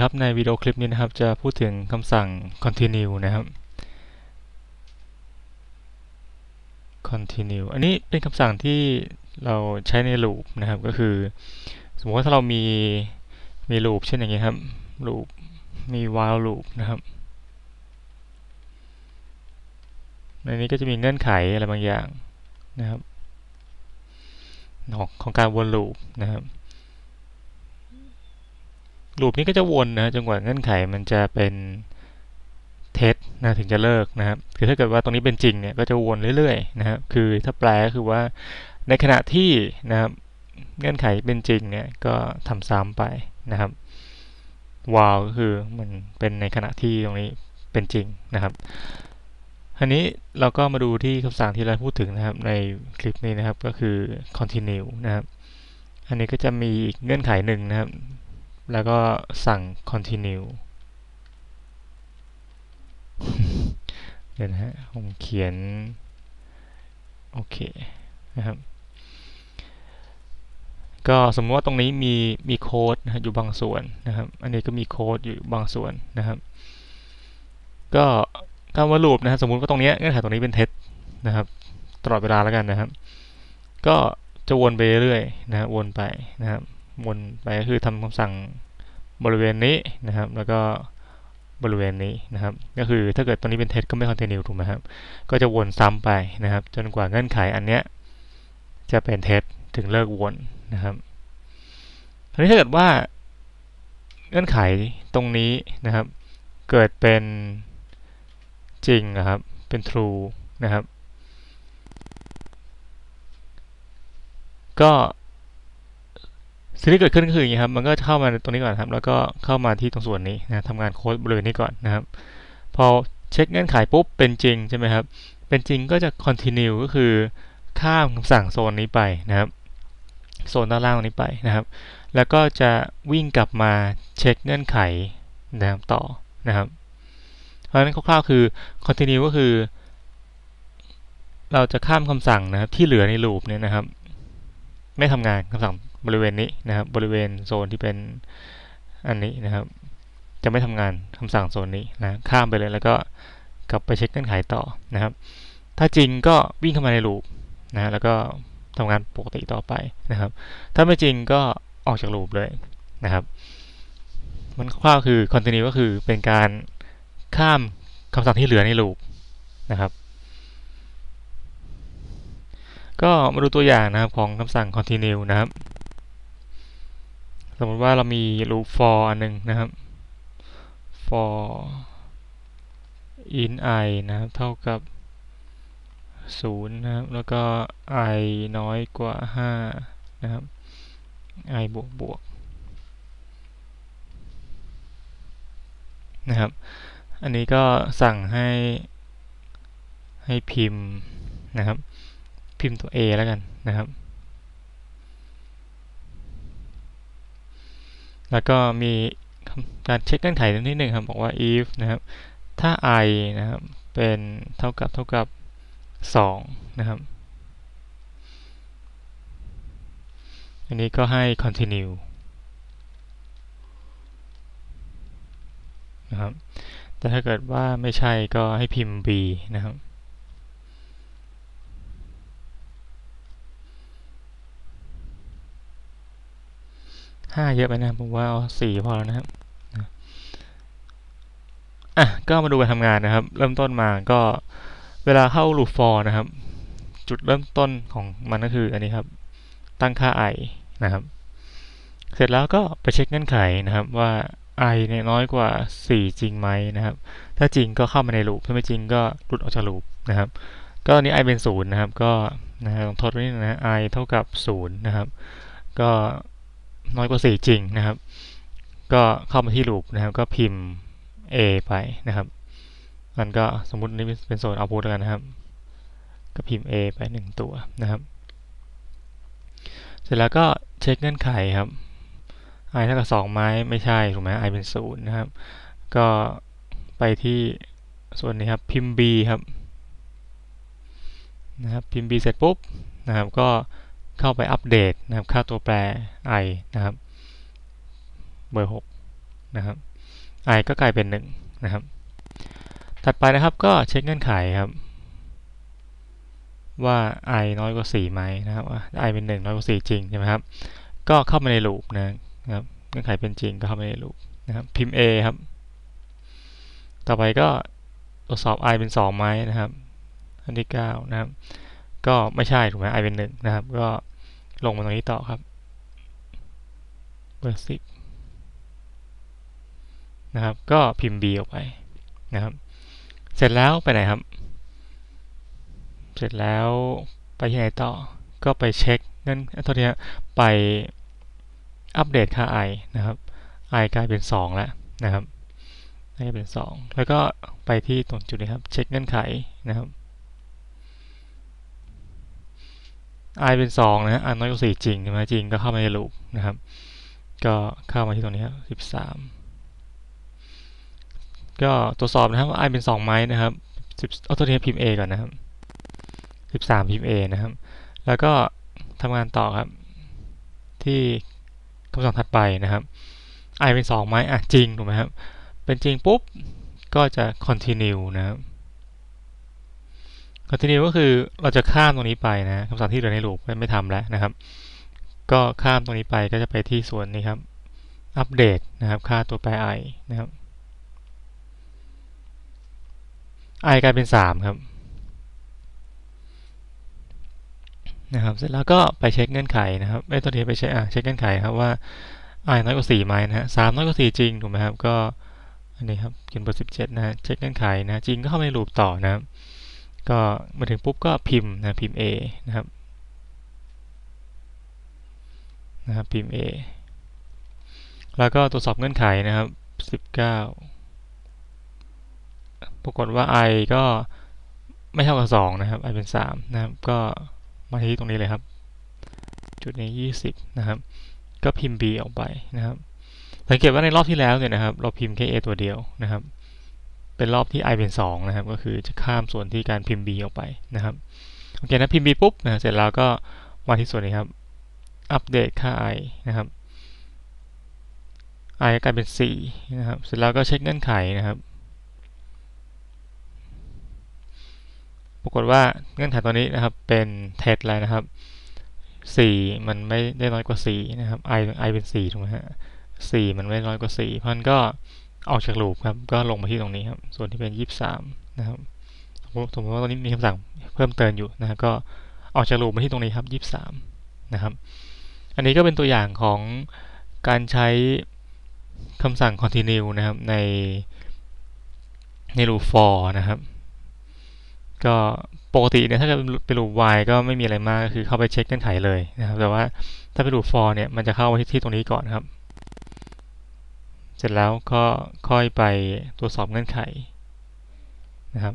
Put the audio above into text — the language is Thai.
ครับ ในวิดีโอคลิปนี้นะครับ จะพูดถึงคำสั่ง continue นะครับ continue อันนี้เป็นคำสั่งที่เราใช้ใน loop นะครับ ก็คือ สมมติว่าถ้าเรามี มี loop เช่นอย่างนี้ครับ loop มี while loop นะครับในนี้ก็จะมีเงื่อนไขอะไรบางอย่างนะครับ ของของการวน loop นะครับ ลูปนี้ก็จะวนนะจนกว่าเงื่อนไขมันจะเป็นเท็จนะถึงจะเลิกนะครับคือถ้าเกิดว่าตรงนี้เป็นจริงเนี่ยก็จะวนเรื่อยๆนะครับคือถ้าแปลก็คือว่าในขณะที่นะครับเงื่อนไขเป็นจริงเนี่ยก็ทำซ้ำไปนะครับ while ก็คือมันเป็นในขณะที่ตรงนี้เป็นจริงนะครับอันนี้เราก็มาดูที่คำสั่งที่เราพูดถึงนะครับในคลิปนี้นะครับก็คือ continue นะครับอันนี้ก็จะมีอีกเงื่อนไขหนึ่งนะครับ แล้วก็สั่ง continue เดี๋ยวนะฮะ ผมเขียน โอเค นะครับ ก็สมมติว่าตรงนี้มีมีโค้ดนะฮะอยู่บางส่วนนะครับ อันนี้ก็มีโค้ดอยู่บางส่วนนะครับ ก็การว่าลูปนะฮะสมมติว่าตรงนี้เงื่อนไขตรงนี้เป็นเท็จนะครับ ตลอดเวลาแล้วกันนะครับ ก็จะวนไปเรื่อยๆนะฮะวนไปนะครับ วนไปก็คือทำคำสั่งบริเวณนี้นะครับ แล้วก็บริเวณนี้นะครับ ก็คือถ้าเกิดตรงนี้เป็นเท็จก็ไม่คอนเทนิวถูกไหมครับ ก็จะวนซ้ำไปนะครับ จนกว่าเงื่อนไขอันเนี้ยจะเป็นเท็จถึงเลิกวนนะครับทีนี้ถ้าเกิดว่าเงื่อนไขตรงนี้นะครับ เกิดเป็นจริงนะครับ เป็น true นะครับ ก็ สิ่งที่เกิดขึ้นก็คืออย่างนี้ครับ มันก็เข้ามาตรงนี้ก่อนครับ แล้วก็เข้ามาที่ตรงส่วนนี้นะทำงานโค้ดบริเวณนี้ก่อนนะครับ พอเช็คเงื่อนไขปุ๊บ เป็นจริงใช่ไหมครับ เป็นจริงก็จะ continue ก็คือข้ามคำสั่งโซนนี้ไปนะครับ โซนด้านล่างนี้ไปนะครับ แล้วก็จะวิ่งกลับมาเช็คเงื่อนไขนะครับต่อนะครับ เพราะฉะนั้นคร่าวๆคือ continue ก็คือ เราจะข้ามคำสั่งนะครับที่เหลือในลูปเนี่ยนะครับ ไม่ทำงานคำสั่ง บริเวณนี้นะครับ บริเวณโซนที่เป็นอันนี้นะครับ จะไม่ทำงานคำสั่งโซนนี้นะข้ามไปเลยแล้วก็กลับไปเช็คเงื่อนไขต่อนะครับ ถ้าจริงก็วิ่งเข้ามาในลูปนะแล้วก็ทำงานปกติต่อไปนะครับ ถ้าไม่จริงก็ออกจากลูปเลยนะครับ มันคร่าวๆคือ continue ก็คือเป็นการข้ามคำสั่งที่เหลือในลูปนะครับ ก็มาดูตัวอย่างนะครับของคำสั่ง continue นะครับ สมมติว่าเรามี loop for อันหนึ่งนะครับ for in i นะครับ เท่ากับ 0 นะครับ แล้วก็ i น้อยกว่า 5 นะครับ i บวกบวกนะครับ อันนี้ก็สั่งให้ให้พิมพ์นะครับ พิมพ์ตัว a แล้วกันนะครับ แล้วก็มีการเช็คเงื่อนไขนิดหนึ่งครับ บอกว่า if นะครับ ถ้า i นะครับ เป็นเท่ากับเท่ากับ 2 นะครับ อันนี้ก็ให้ continue นะครับ แต่ถ้าเกิดว่าไม่ใช่ก็ให้พิมพ์ b นะครับ ห้าเยอะไปนะผมว่าเอาสี่พอแล้วนะครับอะก็มาดูการทำงานนะครับ เริ่มต้นมาก็เวลาเข้า loop for นะครับ จุดเริ่มต้นของมันก็คืออันนี้ครับ ตั้งค่า i นะครับ เสร็จแล้วก็ไปเช็คเงื่อนไขนะครับว่า i เนี่ยน้อยกว่า 4 จริงไหมนะครับ ถ้าจริงก็เข้ามาใน loop ถ้าไม่จริงก็หลุดออกจาก loop นะครับ ก็อันนี้ i เป็น 0 นะครับ ก็นะลองทดไว้นี่นะ i เท่ากับ 0 นะครับ ก็ น้อยกว่า 4 จริงนะครับ ก็เข้ามาที่ loop นะครับ ก็พิมพ์ a ไปนะครับมันก็สมมุตินี้เป็นโซน output แล้วกันนะครับ ก็พิมพ์ a ไป 1 ตัวนะครับ เสร็จแล้วก็เช็คเงื่อนไขครับ i เท่ากับ2ไหมไม่ใช่ถูกไหม i เป็น0นะครับ ก็ไปที่ส่วนนี้ครับพิมพ์ b ครับนะครับพิมพ์ b เสร็จปุ๊บนะครับก็ เข้าไปอัปเดตนะครับค่าตัวแปร i นะครับเบอร์6นะครับ i ก็กลายเป็นหนึ่งนะครับ ถัดไปนะครับก็เช็คเงื่อนไขครับ ว่า i น้อยกว่า4ไหมนะครับ i เป็น 1 น้อยกว่า 4 จริงใช่ไหมครับ ก็เข้ามาในลูปนะครับเงื่อนไขเป็นจริงก็เข้ามาในลูปนะครับพิมพ์ a ครับ ต่อไปก็ตรวจสอบ i เป็น2ไหมนะครับ อันที่9นะครับ ก็ไม่ใช่ถูกไหม i เป็น 1 นะครับ ก็ ลงมาตรงนี้ต่อครับ เบอร์สิบนะครับ ก็พิมพ์ b ออกไปนะครับ เสร็จแล้วไปไหนครับ เสร็จแล้วไปที่ไหนต่อ ก็ไปเช็คเงินตัวนี้ไปอัปเดตค่า i นะครับ i กลายเป็น 2 แล้วนะครับกลายเป็น 2 แล้วก็ไปที่ตรงจุดนี้ครับ เช็คเงื่อนไขนะครับ i เป็น2นะฮะ i น้อยกว่า4จริงใช่ไหมจริงก็เข้ามาในลูปนะครับ ก็เข้ามาที่ตรงนี้ครับ13 ก็ตรวจสอบนะครับว่า i เป็น2ไหมนะครับ10เอาตัวนี้พิมพ์ a ก่อนนะครับ 13 พิมพ์ a นะครับ แล้วก็ทำงานต่อครับ ที่คำสั่งถัดไปนะครับ i เป็น2ไหมอะจริงถูกไหมครับ เป็นจริงปุ๊บก็จะ continue นะครับ continue ก็คือเราจะข้ามตรงนี้ไปนะคำสั่งที่เหลือในลูปไม่ทำแล้วนะครับ ก็ข้ามตรงนี้ไปก็จะไปที่ส่วนนี้ครับ อัปเดตนะครับ ค่าตัวแปร i นะครับ i กลายเป็น 3 ครับนะครับ เสร็จแล้วก็ไปเช็คเงื่อนไขนะครับไอ้ตัวนี้ไปเช็คอะเช็คเงื่อนไขครับว่า i น้อยกว่า4ไหมนะฮะ3น้อยกว่า4จริงถูกไหมครับก็อันนี้ครับเขียนบท17นะเช็คเงื่อนไขนะจริงก็เข้าไปในลูปต่อนะครับ ก็มาถึงปุ๊บก็พิมพ์นะพิมพ์ a นะครับนะครับพิมพ์ a แล้วก็ตรวจสอบเงื่อนไขนะครับ 19 ปรากฏว่า i ก็ไม่เท่ากับ 2 นะครับ i เป็น 3 นะครับ ก็มาที่ตรงนี้เลยครับ จุดนี้ 20 นะครับ ก็พิมพ์ b ออกไปนะครับ สังเกตว่าในรอบที่แล้วเนี่ยนะครับ เราพิมพ์แค่ a ตัวเดียวนะครับ เป็นรอบที่ i เป็น 2 นะครับ ก็คือจะข้ามส่วนที่การพิมพ์ b ออกไปนะครับ โอเคนะพิมพ์ b ปุ๊บนะเสร็จแล้วก็มาที่ส่วนนี้ครับ อัปเดตค่า i นะครับ i กลายเป็น 4 นะครับ เสร็จแล้วก็เช็คเงื่อนไขนะครับ ปรากฏว่าเงื่อนไขตัวนี้นะครับเป็นเท็จแล้วนะครับ 4 มันไม่ได้น้อยกว่า 4 นะครับ i i เป็น 4 ถูกไหมฮะ4มันไม่น้อยกว่า 4 เพราะนั้นก็ ออกจากลูปครับ ก็ลงมาที่ตรงนี้ครับ ส่วนที่เป็น 23 นะครับสมมติสมมติว่าตอนนี้มีคำสั่งเพิ่มเติมอยู่นะก็ออกจากลูปมาที่ตรงนี้ครับ 23 นะครับ อันนี้ก็เป็นตัวอย่างของการใช้คำสั่ง continue นะครับ ในใน loop for นะครับ ก็ปกติเนี่ยถ้าเกิดเป็น loop while ก็ไม่มีอะไรมากก็คือเข้าไปเช็คเงื่อนไขเลยนะครับ แต่ว่าถ้าเป็น loop for เนี่ยมันจะเข้าไปที่ตรงนี้ก่อนครับ เสร็จแล้วก็ค่อยไปตรวจสอบเงื่อนไขนะครับ